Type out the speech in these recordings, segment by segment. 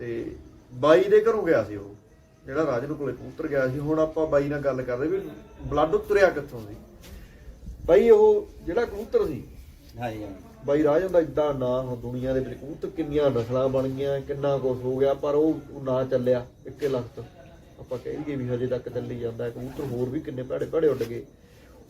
ਤੇ ਬਾਈ ਦੇ ਘਰੋਂ ਗਿਆ ਸੀ ਉਹ ਜਿਹੜਾ ਰਾਜਨ ਕੋਲੇ ਕਬੂਤਰ ਗਿਆ ਸੀ ਹੁਣ ਆਪਾਂ ਬਾਈ ਨਾਲ ਗੱਲ ਕਰਦੇ ਵੀ ਬਲੱਡ ਉਤਰਿਆ ਕਿੱਥੋਂ ਸੀ ਬਾਈ ਉਹ ਜਿਹੜਾ ਕਬੂਤਰ ਸੀ ਹਾਂਜੀ। ਬਾਈ ਰਾਜਨ ਦਾ ਇਦਾਂ ਨਾਂ ਹੁਣ ਦੁਨੀਆ ਦੇ ਵਿੱਚ ਕਬੂਤਰ ਕਿੰਨੀਆਂ ਨਸਲਾਂ ਬਣ ਗਈਆਂ ਕਿੰਨਾ ਕੁਝ ਹੋ ਗਿਆ ਪਰ ਉਹ ਨਾਂ ਚੱਲਿਆ ਇੱਕੇ ਲਖਤ ਆਪਾਂ ਕਹਿ ਲਈਏ ਵੀ ਹਜੇ ਤੱਕ ਚੱਲੀ ਜਾਂਦਾ। ਕਬੂਤਰ ਹੋਰ ਵੀ ਕਿੰਨੇ ਭੜੇ ਭੜੇ ਉੱਡ ਗਏ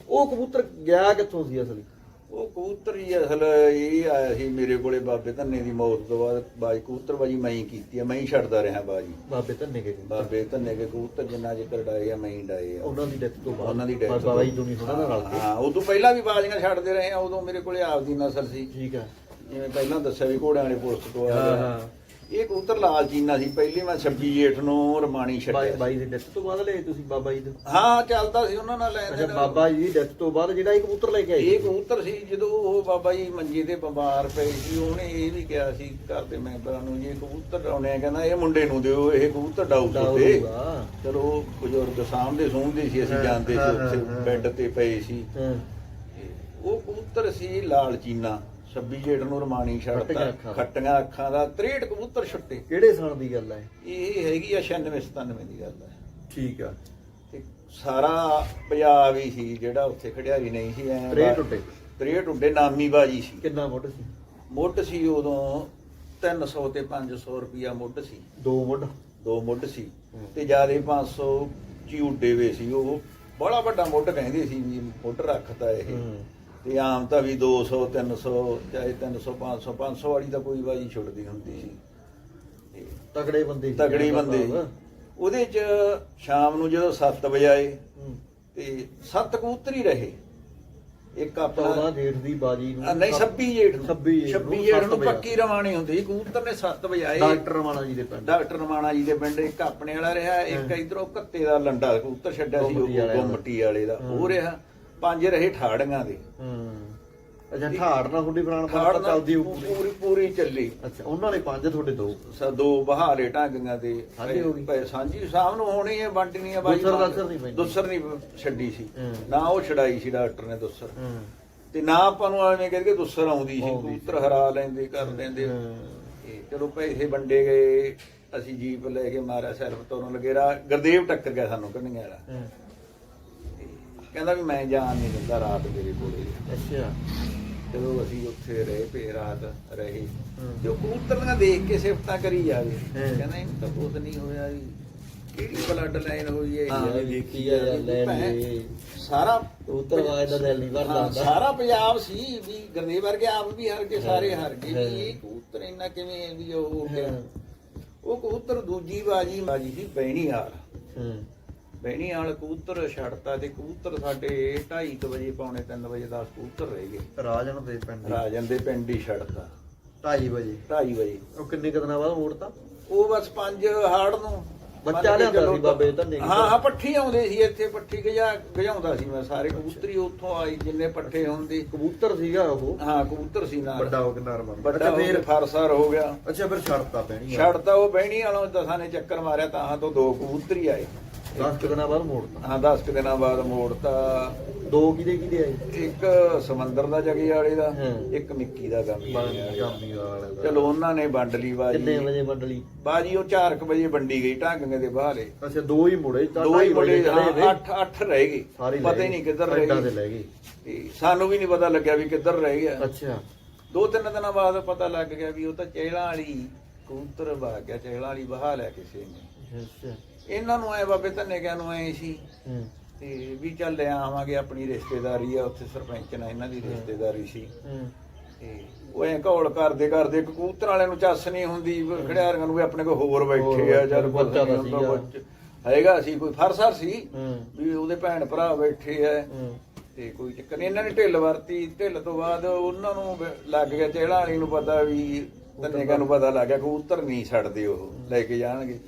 ਉਹ ਕਬੂਤਰ ਗਿਆ ਕਿੱਥੋਂ ਸੀ ਅਸਲੀ ਉਹ ਕਬੂਤਰ ਹੀ ਅਸਲ ਇਹ ਆਇਆ ਸੀ ਮੇਰੇ ਕੋਲੇ ਬਾਬੇ ਧੰਨੇ ਦੀ ਮੌਤ ਤੋਂ ਬਾਅਦ ਬਾਜੀ ਕਬੂਤਰਬਾਜੀ ਮੈਂ ਹੀ ਕੀਤੀ ਆ ਮੈਂ ਹੀ ਛੱਡਦਾ ਰਿਹਾ ਬਾਜੀ। ਬਾਬੇ ਧੰਨੇ ਕੇ ਬਾਬੇ ਧੰਨੇ ਕੇ ਕਬੂਤਰ ਜਿੰਨਾ ਚਿਰ ਡਾਏ ਆ ਮੈਂ ਹੀ ਡਾਏ ਆ। ਉਹਨਾਂ ਦੀ ਡੈਥ ਤੋਂ ਬਾਅਦ। ਉਹਨਾਂ ਦੀ ਡੈਥ ਬਾਬਾ ਬਾਈ ਦੁਨੀ ਥੋੜਾ ਨਾਲ ਰਲ ਕੇ। ਹਾਂ ਉਦੋਂ ਪਹਿਲਾਂ ਵੀ ਬਾਜ਼ੀਆਂ ਛੱਡਦੇ ਰਹੇ ਆ ਉਦੋਂ ਮੇਰੇ ਕੋਲੇ ਆਪਦੀ ਨਸਲ ਸੀ। ਠੀਕ ਹੈ ਜਿਵੇਂ ਪਹਿਲਾਂ ਦੱਸਿਆ ਵੀ ਘੋੜਿਆਂ ਵਾਲੇ ਪੁਲਿਸ ਤੋਂ ਹਾਂ, ਆਇਆ ਹਾਂ। ਇਹ ਕਬੂਤਰ ਲਾਲ ਚੀਨਾ ਸੀ ਪਹਿਲੀ ਮੈਂ 26 ਜੇਠ ਨੂੰ ਰਮਾਣੀ ਬਾਈ ਛੱਡਿਆ। ਬਾਈ ਦੀ ਡੈਥ ਤੋਂ ਬਾਅਦ ਲਏ ਤੁਸੀਂ ਬਾਬਾ ਜੀ ਦੇ? ਹਾਂ ਚੱਲਦਾ ਸੀ ਉਹਨਾਂ ਨਾਲ ਲੈਣ ਅੱਛਾ ਦੇਣ। ਬਾਬਾ ਜੀ ਦੀ ਡੈਥ ਤੋਂ ਬਾਅਦ ਜਿਹੜਾ ਇਹ ਕਬੂਤਰ ਲੈ ਕੇ ਆਏ? ਇਹ ਕਬੂਤਰ ਸੀ ਜਦੋਂ ਉਹ ਬਾਬਾ ਜੀ ਮੰਜੇ ਤੇ ਬਿਮਾਰ ਪਏ ਸੀ ਉਹਨੇ ਇਹ ਵੀ ਕਿਹਾ ਸੀ ਘਰ ਦੇ ਮੈਂਬਰਾਂ ਨੂੰ ਜੀ ਕਬੂਤਰ ਆਉਣੇ ਆ ਕਹਿੰਦਾ ਇਹ ਮੁੰਡੇ ਨੂੰ ਦਿਓ ਇਹ ਕਬੂਤਰ ਡਾਊ ਤੇ ਡਾਊਗਾ ਚਲੋ ਉਹ ਬਜ਼ੁਰਗ ਸਾਹਮਣੇ ਸੌਂਦੇ ਸੀ ਅਸੀਂ ਹਾਂ, ਜਾਂਦੇ ਸੀ ਹਾਂ, ਉੱਥੇ ਹਾਂ, ਹਾਂ। ਬੈੱਡ ਤੇ ਪਏ ਸੀ। ਹਾਂ। ਉਹ ਕਬੂਤਰ ਸੀ ਲਾਲ ਚੀਨਾ 26 ਜੇਠ ਨੂੰ ਰਮਾਣੀ ਖੱਟੀਆਂ ਛੱਡਤਾ ਅੱਖਾਂ। ਖੱਟੀਆਂ ਅੱਖਾਂ ਦਾ 63 ਕਬੂਤਰ ਛੁੱਟੇ। ਕਿਹੜੇ ਸਾਲ ਦੀ ਗੱਲ ਹੈ? ਇਹ ਹੈਗੀ ਆ 96 97 ਦੀ ਗੱਲ ਹੈ। ਠੀਕ ਆ। ਤੇ ਸਾਰਾ ਪੰਜਾਬ ਹੀ ਸੀ ਜਿਹੜਾ ਉੱਥੇ ਖੜਿਆਰੀ ਨਹੀਂ ਸੀ ਐ ਤਰੇ ਟੁੱਟੇ। ਤਰੇ ਟੁੱਟੇ ਨਾਮੀ ਬਾਜੀ ਸੀ। ਕਿੰਨਾ ਮੁੱਢ ਸੀ? ਮੁੱਢ ਸੀ ਉਦੋਂ 300 ਤੇ 500 ਰੁਪਿਆ ਮੁੱਢ ਸੀ। ਦੋ ਮੁੱਢ? ਦੋ ਮੁੱਢ ਸੀ। ਹੂੰ। ਤੇ ਜਿਆਦੇ 500 ਚ ਉੱਡੇ ਵੇ ਸੀ ਉਹ। ਬੜਾ ਵੱਡਾ ਮੁੱਢ ਕਹਿੰਦੇ ਸੀ ਵੀ ਮੁੱਢ ਰੱਖਤਾ ਇਹ। ਹੂੰ। ਤੇ ਆਮ ਤਾਂ ਵੀ 200 300 ਚਾਹੇ 300 500 500 ਵਾਲੀ ਤਾਂ ਕੋਈ ਬਾਜੀ ਛੁੱਟਦੀ ਹੁੰਦੀ ਤਗੜੇ ਬੰਦੇ ਤਗੜੀ ਬੰਦੇ। ਉਹਦੇ ਚ ਸ਼ਾਮ ਨੂੰ ਜਦੋਂ 7 ਵਜੇ ਆਏ। ਤੇ ਸੱਤ ਕਬੂਤਰ ਹੀ ਰਹੇ ਇੱਕ ਆਪਣਾ 14 ਜੇਠ ਦੀ ਬਾਜੀ ਨੂੰ ਨਹੀਂ 26 ਜੇਠ ਨੂੰ 26 ਜੇਠ ਨੂੰ 26 ਜੇਠ ਨੂੰ ਸੱਤ ਵਜੇ। ਪੱਕੀ ਰਵਾਨੀ ਹੁੰਦੀ ਕਬੂਤਰ ਨੇ 7 ਵਜੇ ਆਏ ਡਾਕਟਰ ਰਮਾਣਾ ਜੀ ਦੇ ਪਿੰਡ ਡਾਕਟਰ ਰਮਾਣਾ ਜੀ ਦੇ ਪਿੰਡ ਇੱਕ ਆਪਣੇ ਵਾਲਾ ਰਿਹਾ ਇੱਕ ਇਧਰੋਂ ਕੱਤੇ ਦਾ ਲੰਡਾ ਕਬੂਤਰ ਛੱਡਿਆ ਸੀ ਉਹ ਦਾ। ਗੁੰਮਟੀ ਵਾਲੇ ਦਾ। ਉਹ ਰਿਹਾ ਪੰਜ ਰਹੇ ਠਾੜੀਆਂ ਦੇ। ਹੂੰ। ਅੱਛਾ ਠਾੜ ਨਾਲ ਤੁਹਾਡੀ ਬਣਾਉਣ ਠਾੜ ਪਰ ਨਾਲ ਚੱਲਦੀ ਹੋਊ ਪੂਰੀ ਪੂਰੀ ਚੱਲੀ। ਅੱਛਾ ਉਹਨਾਂ ਨੇ ਪੰਜ ਤੁਹਾਡੇ ਦੋ? ਸਾ ਦੋ ਬਹਾਰੇ ਢਾਂਗੀਆਂ ਤੇ ਸਾਂਝੀ ਹੋ ਗਈ। ਸਾਂਝੀ ਸ਼ਾਮ ਨੂੰ ਹੋਣੀ ਹੈ ਵੰਡਣੀ ਹੈ ਬਾਈ ਦੁਸਰ ਦਾਸਰ ਨਹੀਂ ਪੈਂਦੀ। ਦੁਸਰ ਨਹੀਂ ਛੱਡੀ ਸੀ। ਨਾ ਉਹ ਛਡਾਈ ਸੀ ਡਾਕਟਰ ਨੇ ਦੁਸਰ। ਤੇ ਨਾ ਆਪਾਂ ਨੂੰ ਐਵੇਂ ਕਹਿੰਦੇ ਕਿ ਦੁਸਰ ਆਉਂਦੀ ਸੀ। ਕਬੂਤਰ ਹਰਾ ਲੈਂਦੇ ਕਰ ਲੈਂਦੇ। ਤੇ ਚਲੋ ਪੈਸੇ ਵੰਡੇ ਗਏ ਅਸੀਂ ਜੀਪ ਲੈ ਕੇ ਮਾਰਿਆ ਸੈਲਫ ਤੋਰਨ ਲੱਗੇ। ਰਾ ਗੁਰਦੇਵ ਟੱਕਰ ਗਿਆ ਸਾਨੂੰ ਕੰਨੀਆਂ ਵਾਲਾ। ਤੇ ਕਹਿੰਦਾ ਵੀ ਮੈਂ ਜਾਣ ਨਹੀਂ ਦਿੰਦਾ ਰਾਤ ਮੇਰੇ ਕੋਲੇ ਅੱਛਾ ਚਲੋ ਅਸੀਂ ਉੱਥੇ ਰਹੇ ਪੇ ਰਾਤ ਰਹੇ ਉਹ ਕਬੂਤਰ ਦੇਖ ਕੇ ਸਿਫਤਾਂ ਕਰੀ ਜਾਵੇ। ਕਹਿੰਦਾ ਇਹਨੂੰ ਤਾਂ ਕੁਝ ਨਹੀਂ ਹੋਇਆ ਜੀ ਕਿਹੜੀ ਬਲੱਡ ਲਾਈਨ ਹੋਈ ਹੈ ਹਾਂ, ਯਾਰ, ਦੇਖੀ ਆ ਯਾਰ, ਲੈਣ। ਸਾਰਾ ਕਬੂਤਰ ਵਾਜ ਦਾ ਦਿਲ ਨਹੀਂ ਭਰਦਾ। ਸਾਰਾ ਪੰਜਾਬ ਸੀ ਵੀ ਗਰਦੇ ਵਰਗੇ ਆਪ ਵੀ ਹਰ ਕੇ ਸਾਰੇ ਹਰ ਗਏ। ਵੀ ਇਹ ਕਬੂਤਰ ਇੰਨਾ ਕਿਵੇਂ ਵੀ ਉਹ ਹੋ ਗਿਆ ਹਾਂ। ਉਹ ਕਬੂਤਰ ਦੂਜੀ ਬਾਜੀ ਬਾਜੀ ਸੀ ਬਹਿਣੀ ਵਾਲ ਹੂੰ ਬਹਿਣੀ ਵਾਲ ਕਬੂਤਰ ਛੱਡਤਾ ਤੇ ਕਬੂਤਰ ਸਾਡੇ 2:30 ਵਜੇ ਪੌਣੇ 3 ਵਜੇ 10 ਕਬੂਤਰ ਰਹਿ ਗਏ ਰਾਜਨ ਦੇ ਪਿੰਡ ਰਾਜਨ ਦੇ ਪਿੰਡ ਹੀ ਛੱਡਤਾ। 2:30 ਵਜੇ। 2:30 ਵਜੇ। ਉਹ ਕਿੰਨੇ ਕੁ ਦਿਨਾਂ ਬਾਅਦ ਮੋੜਤਾ? ਉਹ ਬਸ 5 ਹਾੜ ਨੂੰ। ਬੱਚਾ ਲਿਆਂਦਾ ਸੀ ਬਾਬੇ ਧੰਨੇ। ਹਾਂ ਹਾਂ ਪੱਠੀ ਆਉਂਦੇ ਸੀ ਇੱਥੇ ਪੱਠੀ ਗਜਾ ਗਜਾਉਂਦਾ ਸੀ ਮੈਂ ਸਾਰੇ। ਕਬੂਤਰੀ ਉੱਥੋਂ ਆਈ ਜਿੰਨੇ ਪੱਠੇ ਹੁੰਦੇ। ਕਬੂਤਰ ਸੀਗਾ ਉਹ? ਹਾਂ ਕਬੂਤਰ ਸੀ ਨਾਲ। ਵੱਡਾ ਹੋ ਕੇ ਨਰਮਾ ਵੱਡਾ ਫੇਰ ਫਰਸਰ ਹੋ ਗਿਆ। ਅੱਛਾ ਫਿਰ ਛੱਡਤਾ ਪੈਣੀ ਛੱਡਤਾ ਉਹ ਬਹਿਣੀ ਵਾਲੋਂ ਦਸਾਂ ਨੇ ਚੱਕਰ ਮਾਰਿਆ ਤਾਂ ਤੋਂ ਦੋ ਕਬੂਤਰੀ ਆਏ। 10 ਕੁ ਦਿਨਾਂ ਬਾਅਦ ਮੋੜਤਾ। ਹਾਂ 10 ਕੁ ਦਿਨਾਂ ਬਾਅਦ ਮੋੜਤਾ। ਦੋ ਕਿਹਦੇ ਕਿਹਦੇ ਆਏ ਇੱਕ ਸਮੁੰਦਰ ਦਾ ਜਗੇ ਵਾਲੇ ਦਾ। ਇੱਕ ਮਿੱਕੀ ਦਾ ਗਾਮੀ ਵਾਲੇ ਦਾ। ਗਾਮੀ ਵਾਲੇ ਦਾ। ਚਲੋ ਉਹਨਾਂ ਨੇ ਵੰਡ ਲਈ ਕਿੰਨੇ ਬਾਜੀ ਵਜੇ ਮੰਡਲੀ ਬਾਜੀ ਉਹ 4 ਵਜੇ ਵੰਡੀ ਗਈ ਢਾਂਗਾਂ ਦੇ ਬਾਹਰੇ ਅੱਛਾ ਦੋ ਹੀ ਮੁੜੇ ਤਾਂ ਦੋ ਹੀ ਚਲੇ ਵੇ। ਅੱਠ ਅੱਠ ਰਹਿ ਗਏ। ਪਤਾ ਹੀ ਨਹੀਂ ਕਿੱਧਰ ਰਹਿ ਗਏ। ਲੈ ਤੇ ਸਾਨੂੰ ਵੀ ਨਹੀਂ ਪਤਾ ਲੱਗਿਆ ਵੀ ਕਿੱਧਰ ਰਹਿ ਗਿਆ। ਅੱਛਾ। ਦੋ ਤਿੰਨ ਦਿਨਾਂ ਬਾਅਦ ਪਤਾ ਲੱਗ ਗਿਆ ਵੀ ਉਹ ਤਾਂ ਚਹਿਲਾਂ ਵਾਲੀ ਕਬੂਤਰ ਭਾਗ ਗਿਆ ਚਹਿਲਾਂ ਵਾਲੀ ਬਹਾ ਲਿਆ ਕਿਸੇ ਨੇ ਇਹਨਾਂ ਨੂੰ ਐ ਬਾਬੇ ਧੰਨੇ ਕਿਆ ਨੂੰ ਐ ਸੀ। ਤੇ ਵੀ ਚੱਲ ਲੈ ਆਵਾਂਗੇ ਆਪਣੀ ਰਿਸ਼ਤੇਦਾਰੀ ਆ ਉੱਥੇ ਸਰਪੰਚ ਨਾਲ ਇਹਨਾਂ ਦੀ ਰਿਸ਼ਤੇਦਾਰੀ ਸੀ। ਤੇ ਉਹ ਐ ਘੋਲ ਕਰਦੇ ਕਰਦੇ ਕਬੂਤਰ ਵਾਲਿਆਂ ਨੂੰ ਚੱਸ ਨਹੀਂ ਹੁੰਦੀ ਖੜਿਆਰੀਆਂ ਨੂੰ ਵੀ ਆਪਣੇ ਕੋਲ ਹੋਰ ਬੈਠੇ ਆ ਜਦ ਬੱਚਾ ਸੀਗਾ। ਕੁਛ ਹੈਗਾ ਸੀ ਕੋਈ ਫਰਸਰ ਸੀ ਵੀ ਉਹਦੇ ਭੈਣ ਭਰਾ ਬੈਠੇ ਆ। ਹੂੰ। ਤੇ ਕੋਈ ਚੱਕਰ ਨਹੀਂ ਇਹਨਾਂ ਨੇ ਢਿੱਲ ਵਰਤੀ। ਢਿੱਲ ਤੋਂ ਬਾਅਦ ਉਹਨਾਂ ਨੂੰ ਲੱਗ ਗਿਆ ਚਹਿਲਾਂ ਵਾਲੀ ਨੂੰ ਪਤਾ ਵੀ ਤਨੇਕਾ ਨੂੰ ਪਤਾ ਲੱਗ ਗਿਆ ਕਬੂਤਰ ਨਹੀਂ ਛੱਡਦੇ ਉਹ ਲੈ ਕੇ ਜਾਣਗੇ।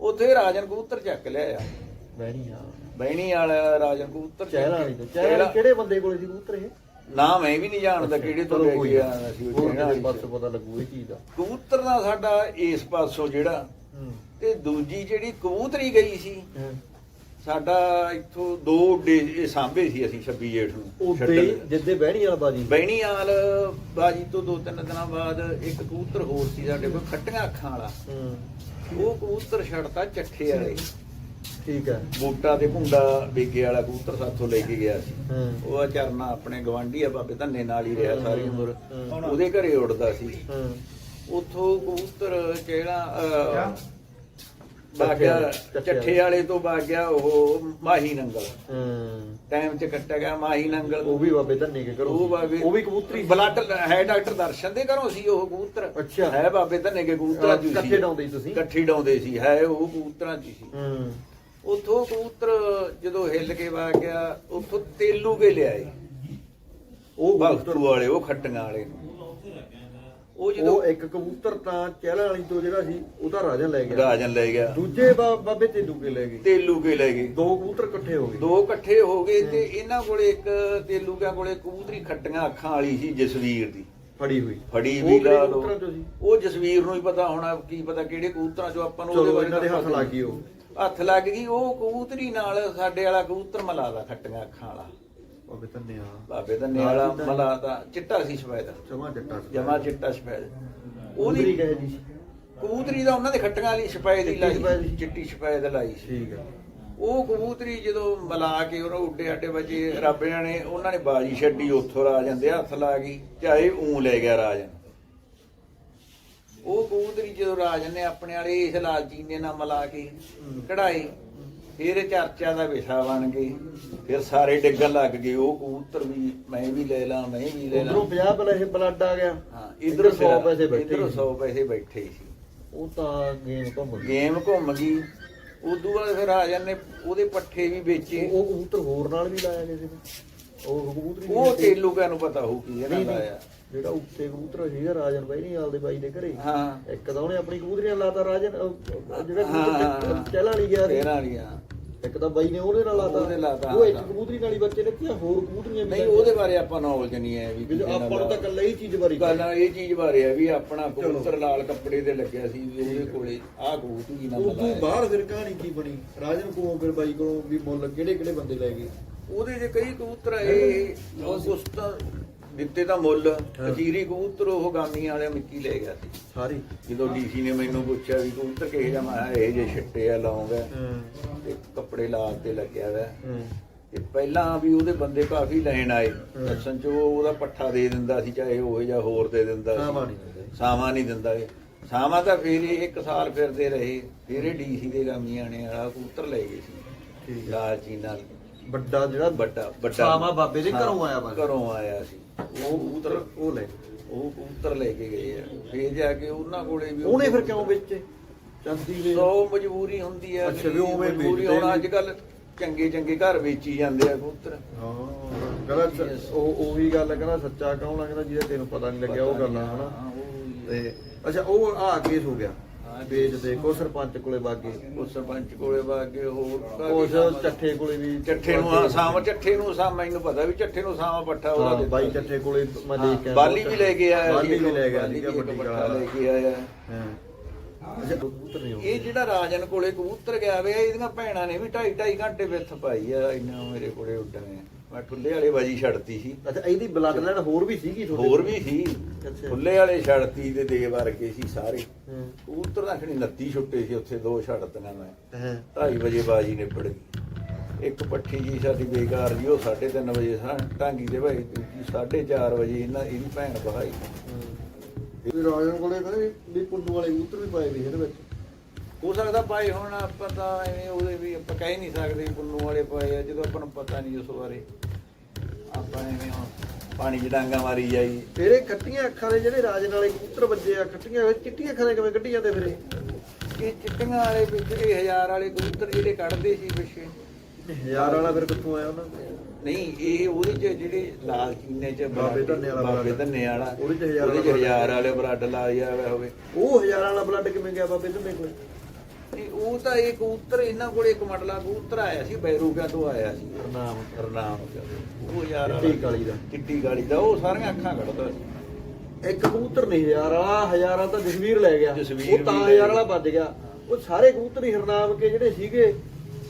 ਉੱਥੇ ਰਾਜਨ ਕਬੂਤਰ ਚੱਕ ਲਿਆ ਬੈਣੀ ਆ। ਬਹਿਣੀ ਵਾਲਾ ਰਾਜਨ ਕਬੂਤਰ ਚਹਿਰਾ ਕੇ- ਨਹੀਂ ਤੇ ਚਹਿਰਾ ਚਹਿਲਾਂ- ਕਿਹੜੇ ਬੰਦੇ ਕੋਲੇ ਸੀ ਕਬੂਤਰ ਇਹ? ਨਾ ਮੈਂ ਵੀ ਨਹੀਂ ਜਾਣਦਾ ਕਿਹੜੇ ਤੋਂ ਲੈ ਕੇ ਆਇਆ ਸੀ ਉਹ ਹੋਰ ਚਹਿਲਾਂ ਕਿਸੇ ਵਾਲੀ ਪਾਸੇ ਪਤਾ ਲੱਗੂ ਇਹ ਚੀਜ਼ ਦਾ। ਕਬੂਤਰ ਦਾ ਸਾਡਾ ਇਸ ਪਾਸੋਂ ਜਿਹੜਾ ਹੂੰ। ਤੇ ਦੂਜੀ ਜਿਹੜੀ ਕਬੂਤਰੀ ਗਈ ਸੀ ਹੂੰ। ਸਾਡਾ ਇੱਥੋਂ ਦੋ ਡੇ ਇਹ ਸਾਂਭੇ ਸੀ ਅਸੀਂ 26 ਜੇਠ ਨੂੰ ਉਦੇ ਛੱਡਣ। ਜਿੱਦੇ ਬਹਿਣੀ ਵਾਲਾ ਬਾਜੀ ਬੈਣੀ ਵਾਲ ਬਾਜੀ ਤੋਂ ਦੋ ਤਿੰਨ ਦਿਨਾਂ ਬਾਅਦ ਇੱਕ ਕਬੂਤਰ ਹੋਰ ਸੀ ਸਾਡੇ ਕੋਲ ਖੱਟੀਆਂ ਅੱਖਾਂ ਵਾਲਾ। ਹੂੰ। ਉਹ ਕਬੂਤਰ ਛੱਡਤਾ ਚੱਠੇ ਵਾਲੇ। ਠੀਕ ਹੈ। ਬੂਟਾ ਤੇ ਭੁੰਡਾ ਬੇਗੇ ਵਾਲਾ ਕਬੂਤਰ ਸਾਥੋਂ ਲੈ ਕੇ ਗਿਆ ਸੀ। ਹਾਂ। ਉਹ ਆ ਚਰਨਾ ਆਪਣੇ ਗਵਾਂਢੀ ਆ ਬਾਬੇ ਧੰਨੇ ਨਾਲ ਹੀ ਰਿਹਾ ਸਾਰੀ ਉਮਰ। ਹੂੰ। ਉਹਦੇ ਘਰੇ ਉੱਡਦਾ ਸੀ। ਹਾਂ। ਉਥੋਂ ਕਬੂਤਰ ਕਿਹੜਾ ਬਾਗਿਆ ਚੱਠੇ- ਵਾਲੇ। ਤੋਂ ਬਾਗਿਆ ਉਹ ਮਾਹੀ ਨੰਗਲ। ਹਾਂ। ਟਾਈਮ ਚ ਕੱਟਿਆ ਗਿਆ ਮਾਹੀ ਨੰਗਲ। ਉਹ ਵੀ ਬਾਬੇ ਧੰਨੇ ਕੇ ਕਰੋ ਉਹ ਬਾਬੇ ਉਹ ਵੀ ਕਬੂਤਰੀ? ਬਲੱਡ ਹੈ ਡਾਕਟਰ ਦਰਸ਼ਨ ਦੇ ਘਰੋਂ ਸੀ ਉਹ ਕਬੂਤਰ। ਅੱਛਾ। ਹੈ ਬਾਬੇ ਧੰਨੇ ਕੇ ਕਬੂਤਰਾਂ ਸੀ। ਇਕੱਠੇ ਡਾਉਂਦੇ ਸੀ ਤੁਸੀਂ? ਇਕੱਠੇ ਡਾਉਂਦੇ ਸੀ। ਹੈ ਉਹ ਕਬੂਤਰਾਂ ਹੀ ਸੀ। ਹੂੰ। ਉਥੋਂ ਕਬੂਤਰ ਜਦੋਂ ਹਿੱਲ ਕੇ ਵਾ ਗਿਆ ਉਥੋਂ ਤੇਲੂ ਕੇ ਲਿਆਏ। ਉਹ ਕਬੂਤਰ ਵਾਲੇ ਉਹ ਖੱਟੀਆਂ ਵਾਲੇ ਉਹ ਜਦੋਂ ਉਹ ਇੱਕ ਕਬੂਤਰ ਤਾਂ ਚਹਿਲਾ ਵਾਲੀ ਤੋਂ ਜਿਹੜਾ ਸੀ ਉਹਦਾ ਰਾਜਨ ਲੈ ਗਿਆ। ਰਾਜਨ ਲੈ ਗਿਆ। ਦੂਜੇ ਬਾ- ਬਾਬੇ ਤੇ ਦੂਕੇ ਲੈ ਗਏ। ਤੇਲੂ ਕੇ ਲੈ ਗਏ। ਦੋ ਕਬੂਤਰ ਇਕੱਠੇ ਹੋ ਗਏ। ਦੋ ਇਕੱਠੇ ਹੋ ਗਏ ਤੇ ਇਹਨਾਂ ਕੋਲੇ ਇੱਕ ਤੇਲੂਕਿਆਂ ਕੋਲੇ ਕਬੂਤਰੀ ਖੱਟੀਆਂ ਅੱਖਾਂ ਵਾਲੀ ਸੀ ਜਸਵੀਰ ਦੀ। ਫੜੀ ਹੋਈ। ਫੜੀ ਉਹ ਵੀ ਕਿਹੜੇ ਲਾ ਲਓ। ਕਬੂਤਰਾਂ ਚੋਂ ਸੀ? ਉਹ ਜਸਵੀਰ ਨੂੰ ਹੀ ਪਤਾ ਹੋਣਾ ਕੀ ਪਤਾ ਕਿਹੜੇ ਕਬੂਤਰਾਂ ਚੋਂ ਆਪਾਂ ਨੂੰ ਚਲੋ ਬਾਰੇ ਇਹਨਾਂ ਦੇ ਤਾਂ ਹੱਥ ਪਤਾ ਲੱਗ ਗਈ ਉਹ। ਹੱਥ ਲੱਗ ਗਈ ਉਹ ਕਬੂਤਰੀ ਨਾਲ ਸਾਡੇ ਵਾਲਾ ਕਬੂਤਰ ਮਲਾਦਾ ਖੱਟੀਆਂ ਅੱਖਾਂ ਵਾਲਾ। ਬਾਬੇ ਧੰਨੇ ਆ ਬਾਬੇ ਦਾ ਨਿਆਲਾ ਮਲਾਦਾ ਚਿੱਟਾ ਸੀ ਸਫੈਦ ਚਮਾ ਜੱਟਾ ਸੀ। ਜਮਾ ਚਿੱਟਾ ਸਫੈਦ ਉਹਦੀ ਕਹੇ ਜੀ ਕਬੂਤਰੀ ਦਾ ਉਹਨਾਂ ਦੇ ਖੱਟੀਆਂ ਵਾਲੀ ਸਫੈਦ ਹੀ ਲਾਈ ਸੀ। ਚਿੱਟੀ ਸਫੈਦ ਲਾਈ ਸੀ। ਠੀਕ ਹੈ। ਉਹ ਕਬੂਤਰੀ ਜਦੋਂ ਮਿਲਾ ਕੇ ਉਹਨਾਂ ਉੱਡੇ ਆਡੇ ਵਜੇ ਰੱਬ ਨੇ ਉਹਨਾਂ ਨੇ ਬਾਜੀ ਛੱਡੀ ਉੱਥੋਂ ਰਾਜਨ ਦੇ ਹੱਥ ਲਾ ਗਈ ਚਾਹੇ ਊਂ ਲੈ ਗਿਆ ਰਾਜਨ ਉਹ ਕਬੂਤਰੀ ਜਦੋਂ ਰਾਜਨ ਨੇ ਆਪਣੇ ਵਾਲੇ ਇਸ ਲਾਲਚੀ ਨੇ ਨਾਲ ਮਿਲਾ ਕੇ ਕਢਾਈ ਫਿਰ ਇਹ ਚਰਚਾ ਦਾ ਵਿਸ਼ਾ ਬਣ ਗਈ। ਫਿਰ ਸਾਰੇ ਡਿੱਗਣ ਲੱਗ ਗਏ। ਉਹ ਕਬੂਤਰ ਵੀ ਮੈਂ ਵੀ ਲੈ ਲਾਂ ਮੈਂ ਵੀ ਲੈ ਲਾਂ। ਉਧਰੋਂ 50 ਬਲੇ ਬਲੱਡ ਆ ਗਿਆ। ਹਾਂ ਇਧਰ 100 ਪੈਸੇ ਬੈਠੇ ਇਧਰ ਸੀ। 100 ਪੈਸੇ ਬੈਠੇ ਸੀ। ਉਹ ਤਾਂ ਗੇਮ ਘੁੰਮ ਗਈ। ਗੇਮ ਘੁੰਮ ਗਈ। ਉਦੋਂ ਬਾਅਦ ਫਿਰ ਰਾਜਨ ਨੇ ਉਹਦੇ ਪੱਠੇ ਵੀ ਵੇਚੇ। ਉਹ ਕਬੂਤਰ ਹੋਰ ਨਾਲ ਵੀ ਲਾਇਆ ਕਿਸੇ ਨੇ। ਉਹ ਕਬੂਤਰੀ ਉਹ ਤੇਲੂਕਿਆਂ ਨੂੰ ਪਤਾ ਹੋਊ ਕੀ ਇਹਨਾਂ ਨਹੀਂ, ਦਾ ਨਹੀਂ। ਆ ਜਿਹੜਾ ਉੱਤੇ ਕਬੂਤਰ ਸੀਗਾ ਰਾਜਨ ਬਾਈ ਨਹੀਂ ਆਲਦੇ ਬਾਈ ਦੇ ਘਰੇ। ਹਾਂ। ਇੱਕ ਤਾਂ ਉਹਨੇ ਆਪਣੀ ਕਬੂਤਰੀਆਂ ਲਾਤਾ ਰਾਜਨ ਜਿਹੜਾ। ਕਬੂਤਰ ਚਹਿਲਾ ਨਹੀਂ ਗਿਆ ਸੀ। ਫੇਰ ਵਾਲੀਆਂ ਇੱਕ ਤਾਂ ਬਾਈ ਨੇ ਉਹਦੇ ਨਾਲ ਲਾਤਾ। ਉਹਦੇ ਲਾਤਾ, ਉਹ ਇੱਕ ਹਾਂ। ਕਬੂਤਰੀ ਨਾਲ ਹੀ ਬੱਚੇ ਰੱਖਿਆ ਹੋਰ ਕਬੂਤਰੀਆਂ ਵੀ ਨਹੀਂ। ਉਹਦੇ ਬਾਰੇ ਆਪਾਂ ਨੌਲੇਜ ਨਹੀਂ ਹੈ ਵੀ ਵੀ ਨਾਲ ਆਪਾਂ ਨੂੰ ਤਾਂ ਕੱਲਾ ਹੀ ਚੀਜ਼ ਬਾਰੇ ਗੱਲ ਇਹ ਚੀਜ਼ ਬਾਰੇ ਆ ਵੀ ਆਪਣਾ ਕਬੂਤਰ ਲਾਲ ਕੱਪੜੇ ਤੇ ਲੱਗਿਆ ਸੀ ਵੀ ਉਹਦੇ ਕੋਲੇ ਆਹ ਕਬੂਤਰੀ ਨਾਲ ਉਦੋਂ ਮਿਲਾਇਆ ਬਾਹਰ ਫਿਰ ਕਹਾਣੀ ਕੀ ਬਣੀ? ਰਾਜਨ ਕੋਲੋਂ ਫਿਰ ਬਾਈ ਕੋਲੋਂ ਵੀ ਮੁੱਲ ਕਿਹੜੇ ਕਿਹੜੇ ਬੰਦੇ ਲੈ ਗਏ? ਉਹਦੇ ਜੇ ਕਈ ਕਬੂਤਰ ਇਹ ਉਹ ਉਸ ਤਾਂ ਦਿੱਤੇ ਦਾ ਮੁੱਲ। ਅਜੀਰੀ ਕਬੂਤਰ ਉਹ ਗਾਮੀ ਵਾਲੇ ਮਿੱਕੀ ਲੈ ਗਿਆ ਸੀ। ਸਾਰੀ? ਜਦੋਂ ਡੀਸੀ ਨੇ ਮੈਨੂੰ ਪੁੱਛਿਆ ਵੀ ਕਬੂਤਰ ਕਿਹੇ ਮੈਂ ਕਿਹਾ ਇਹ ਜੇ ਛਿੱਟੇ ਆ ਲਾਉਂਗਾ ਹਾਂ। ਤੇ ਕੱਪੜੇ ਲਾ ਕੇ ਲੱਗਿਆ ਵਾ। ਤੇ ਪਹਿਲਾਂ ਵੀ ਉਹਦੇ ਬੰਦੇ ਕਾਫੀ ਲੈਣ ਆਏ। ਦੱਸਣ ਚ ਉਹ ਉਹਦਾ ਪੱਠਾ ਦੇ ਦਿੰਦਾ ਸੀ ਚਾਹੇ ਉਹ ਜਾਂ ਹੋਰ ਦੇ ਦਿੰਦਾ ਸਾਵਾਂ ਸੀ ਨਹੀਂ ਦਿੰਦੇ। ਸਾਵਾਂ ਨਹੀਂ ਦਿੰਦਾ ਇਹ ਸਾਵਾਂ ਤਾਂ ਫਿਰ ਇਹ ਇੱਕ ਸਾਲ ਫਿਰਦੇ ਰਹੇ। ਫਿਰ ਇਹ ਡੀਸੀ ਦੇ ਗਾਮੀਆਂ ਨੇ ਵਾਲਾ ਕਬੂਤਰ ਲੈ ਗਏ ਸੀ। ਲਾਲਚੀ ਨਾਲ। ਵੱਡਾ ਜਿਹੜਾ ਵੱਡਾ ਵੱਡਾ। ਸਾਵਾਂ ਬਾਬੇ ਦੇ ਘਰੋਂ ਆਇਆ ਵਾ। ਘਰੋਂ ਆਇਆ ਸੀ। ਉਹ ਕਬੂਤਰ ਉਹ ਲੈ ਉਹ ਕਬੂਤਰ ਲੈ ਕੇ ਗਏ ਆ। ਫਿਰ ਜਾ ਕੇ ਉਹਨਾਂ ਕੋਲੇ ਵੀ ਉਹਨੇ ਫਿਰ ਕਿਉਂ ਵੇਚੇ? ਚੰਦੀ ਨੇ ਸੋ ਮਜਬੂਰੀ ਹੁੰਦੀ ਹੈ ਅੱਛਾ, ਵੀ ਉਵੇਂ ਮਜਬੂਰੀ ਹੁਣ। ਅੱਜ ਕੱਲ ਚੰਗੇ ਚੰਗੇ ਘਰ ਵੇਚੀ ਜਾਂਦੇ ਆ ਕਬੂਤਰ। ਹਾਂ ਕਹਿੰਦਾ ਉਹ ਉਹੀ ਗੱਲ ਕਹਿੰਦਾ ਸੱਚਾ ਕੌਣ ਕਹਿੰਦਾ ਜਿਹਦਾ ਤੈਨੂੰ ਪਤਾ ਨਹੀਂ ਲੱਗਿਆ ਉਹ ਗੱਲ ਆ ਹਨਾ। ਤੇ ਅੱਛਾ ਉਹ ਆ ਕੇਸ ਹੋ ਗਿਆ। ਵੇਚਦੇ ਕੋ ਸਰਪੰਚ ਕੋਲੇ ਬਾਗੇ ਉਹ ਸਰਪੰਚ ਕੋਲੇ ਵਾਗੇ ਹੋਰ ਉਸ ਚੱਠੇ ਕੋਲੇ ਵੀ ਚੱਠੇ ਨੂੰ ਆ ਸਾਮ ਚੱਠੇ ਨੂੰ ਸਾਮ ਮੈਨੂੰ ਪਤਾ ਵੀ ਚੱਠੇ ਨੂੰ ਸਾਮ ਪੱਠਾ ਉਹਦਾ ਬਾਈ। ਚੱਠੇ ਕੋਲੇ ਮੈਂ ਦੇਖ ਕੇ ਬਾਲੀ ਵੀ ਲੈ ਕੇ ਆਇਆ ਬਾਲੀ ਵੀ ਲੈ ਗਿਆ ਸੀਗਾ ਵੱਡੀ ਗਾਲਾ ਲੈ ਕੇ ਆਇਆ। ਹਾਂ। ਅੱਛਾ ਕਬੂਤਰ ਨਹੀਂ ਇਹ ਜਿਹੜਾ ਰਾਜਨ ਕੋਲੇ ਕਬੂਤਰ ਗਿਆ ਵੇ ਇਹਦੀਆਂ ਭੈਣਾਂ ਨੇ ਵੀ 2.5 2.5 ਘੰਟੇ ਵਿੱਥ ਪਾਈ ਆ ਇੰਨਾ ਮੇਰੇ ਕੋਲੇ ਉੱਡਣੇ ਮੈਂ ਠੁੱਲੇ ਵਾਲੇ ਬਾਜੀ ਛੱਡਤੀ ਸੀ। ਅੱਛਾ ਇਹਦੀ ਬਲੱਡ ਲਾਈਨ ਹੋਰ ਵੀ ਸੀਗੀ ਤੁਹਾਡੇ ਹੋਰ ਵੀ ਸੀ। ਠੁੱਲੇ ਵਾਲੇ ਛੱਡਤੀ ਤੇ ਦੇ ਵਰਗੇ ਸੀ ਸਾਰੇ। ਕਬੂਤਰ ਤਾਂ ਖਣੀ 29 ਛੁੱਟੇ ਸੀ ਉੱਥੇ ਦੋ ਛੱਡਤੀਆਂ ਮੈਂ। ਹਾਂ। 2:30 ਵਜੇ ਬਾਜੀ ਨਿਬੜ ਗਈ। ਇੱਕ ਪੱਠੀ ਜੀ ਸਾਡੀ ਬੇਕਾਰ ਜੀ ਉਹ 3:30 ਵਜੇ ਸਾਂ ਟਾਂਗੀ ਦੇ ਭਾਈ ਦੂਜੀ 4:30 ਵਜੇ ਇਹਨਾਂ ਇਹਦੀ ਭੈਣ ਬਹਾਈ। ਇਹ ਰਾਜਨ ਕੋਲੇ ਕਹਿੰਦੇ ਵੀ ਪੁੰਨੂ ਵਾਲੇ ਕਬੂਤਰ ਵੀ ਪਾਏ ਵੀ ਇਹਦੇ ਵਿੱਚ। ਹੋ ਸਕਦਾ ਭਾਈ ਹੁਣ ਆਪਾਂ ਤਾਂ ਐਵੇਂ ਉਹਦੇ ਵੀ ਆਪਾਂ ਕਹਿ ਨਹੀਂ ਸਕਦੇ ਪੁੰਨੂ ਵਾਲੇ ਪਏ ਆ ਜਦੋਂ ਆਪਾਂ ਨੂੰ ਪਤਾ ਨਹੀਂ ਉਸ ਬਾਰੇ। ਆਪਾਂ ਐਵੇਂ ਹੁਣ ਪਾਣੀ 'ਚ ਡਾਂਗਾ ਮਾਰੀ ਜਾਈ। ਤੇਰੇ ਖੱਟੀਆਂ ਅੱਖਾਂ ਦੇ ਜਿਹੜੇ ਰਾਜਨ ਵਾਲੇ ਕਬੂਤਰ ਵੱਜੇ ਆ ਖੱਟੀਆਂ ਚਿੱਟੀਆਂ ਅੱਖਾਂ ਦੇ ਕਿਵੇਂ ਕੱਢੀ ਜਾਂਦੇ ਫਿਰ ਇਹ? ਇਹ ਚਿੱਟੀਆਂ ਵਾਲੇ ਪਿਛਲੇ ਹਜ਼ਾਰ ਵਾਲੇ ਕਬੂਤਰ ਜਿਹੜੇ ਕੱਢਦੇ ਸੀ ਪਿੱਛੇ। ਹਜ਼ਾਰ ਵਾਲਾ ਫਿਰ ਕਿੱਥੋਂ ਆਇਆ ਉਹਨਾਂ ਦਾ ਨਹੀਂ ਇਹ ਉਹਦੇ ਚ ਜਿਹੜੇ ਲਾਲ ਚੀਨੇ ਚ ਬਾਬੇ ਧੰਨੇ ਵਾਲਾ ਬਾਬੇ। ਧੰਨੇ ਵਾਲਾ। ਉਹਦੇ ਚ ਹਜ਼ਾਰ ਉਹਦੇ ਚ ਵਾਲਾ ਹਜ਼ਾਰ ਵਾਲੇ ਬਲੱਡ ਲਾਇਆ ਹੋਇਆ ਹੋਵੇ। ਉਹ ਹਜ਼ਾਰ ਵਾਲਾ ਬਲੱਡ ਕਿਵੇਂ ਗਿਆ ਬਾਬੇ ਤੁਮੇ ਕੋਲ? ਉਹ ਤਾਂ ਇਹ ਕਬੂਤਰ ਇਹਨਾਂ ਕੋਲੇ ਇੱਕ ਮਡਲਾ ਕਬੂਤਰ ਆਇਆ ਸੀ ਬੈਰੂਗਾ ਤੋਂ ਆਇਆ ਸੀ। ਨਾਮ ਰਨਾਮ। ਉਹ ਯਾਰ ਚਿੱਟੀ ਕਾਲੀ ਦਾ। ਚਿੱਟੀ ਕਾਲੀ ਦਾ। ਉਹ ਸਾਰੀਆਂ ਅੱਖਾਂ ਕੱਢਦਾ ਸੀ। ਇੱਕ ਕਬੂਤਰ ਨਹੀਂ ਹਜ਼ਾਰ ਵਾਲਾ ਹਜ਼ਾਰਾਂ ਤਾਂ ਜਸਵੀਰ ਲੈ ਗਿਆ। ਉਹ ਤਾਂ ਹਜ਼ਾਰ। ਵਾਲਾ ਵੱਜ ਗਿਆ। ਉਹ ਸਾਰੇ ਕਬੂਤਰ ਹੀ ਹਰਨਾਮ ਕੇ ਜਿਹੜੇ ਸੀਗੇ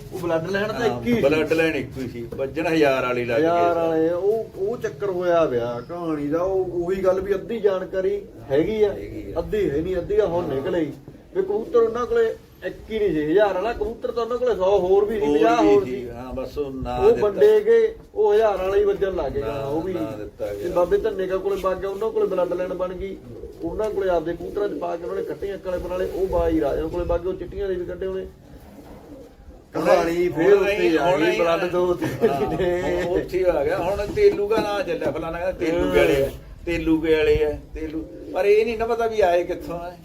ਉਹ ਬਲੱਡ ਲੈਣ ਤਾਂ ਇੱਕ ਹੀ। ਬਲੱਡ ਲਾਈਨ ਇੱਕੋ ਹੀ ਸੀ ਵੱਜਣ ਹਜ਼ਾਰ ਵਾਲੀ ਲੱਗ ਯਾਰ ਗਈ ਵਾਲੇ ਉਹ ਉਹ ਚੱਕਰ ਹੋਇਆ ਪਿਆ ਕਹਾਣੀ ਦਾ ਉਹ ਉਹੀ ਗੱਲ ਵੀ ਅੱਧੀ ਜਾਣਕਾਰੀ ਹੈਗੀ ਆ। ਅੱਧੀ ਹੈ ਨਹੀਂ ਅੱਧੀ ਆ ਹੁਣ ਨਿਕਲੇ ਹੀ ਵੀ ਕਬੂਤਰ ਉਹਨਾਂ ਕੋਲੇ ਇੱਕ ਹੀ ਨਹੀਂ ਸੀ ਹਜ਼ਾਰ ਵਾਲਾ ਕਬੂਤਰ ਤਾਂ ਉਹਨਾਂ ਕੋਲੇ 100 ਹੋਰ ਵੀ ਸੀ 50 ਹੋਰ ਸੀ ਹਾਂ ਬਸ ਉਹ ਨਾ ਉਹ। ਵੰਡੇ ਗਏ ਉਹ ਹਜ਼ਾਰ ਵਾਲਾ ਹੀ ਵੱਜਣ ਲੱਗ ਗਿਆ ਉਹ ਵੀ ਤੇ। ਬਾਬੇ ਧੰਨੇ ਕਾ ਕੋਲੇ ਵਗ ਗਿਆ ਉਹਨਾਂ ਕੋਲੇ ਬਲੱਡ ਲੈਣ ਬਣ ਗਈ ਉਹਨਾਂ ਕੋਲੇ ਆਪਦੇ ਕਬੂਤਰਾਂ 'ਚ ਪਾ ਕੇ ਉਹਨਾਂ ਨੇ ਕੱਟੀਆਂ ਕਾਲੇ ਉਹ ਬਾਈ ਰਾਜਾ ਕੋਲੇ ਵਗ ਗਏ ਉਹ ਚਿੱਟੀਆਂ ਦੇ ਵੀ ਕੱਢੇ ਉਹਨੇ ਕਹਾਣੀ ਫੇਰ ਉੱਤੇ ਆ ਗਈ ਬਲੱਡ ਦੋ ਉੱਥੇ। ਹੀ ਆ ਗਿਆ। ਹੁਣ ਤੇਲੂ ਦਾ ਨਾਂ ਚੱਲਿਆ ਫਲਾਣਾ ਕਹਿੰਦਾ ਤੇਲੂ ਕੇ ਵਾਲੇ ਆ ਵਾਲੇ ਆ ਤੇਲੂ। ਪਰ ਇਹ ਨਹੀਂ ਨਾ ਪਤਾ ਵੀ ਆਏ ਕਿੱਥੋਂ ਆ।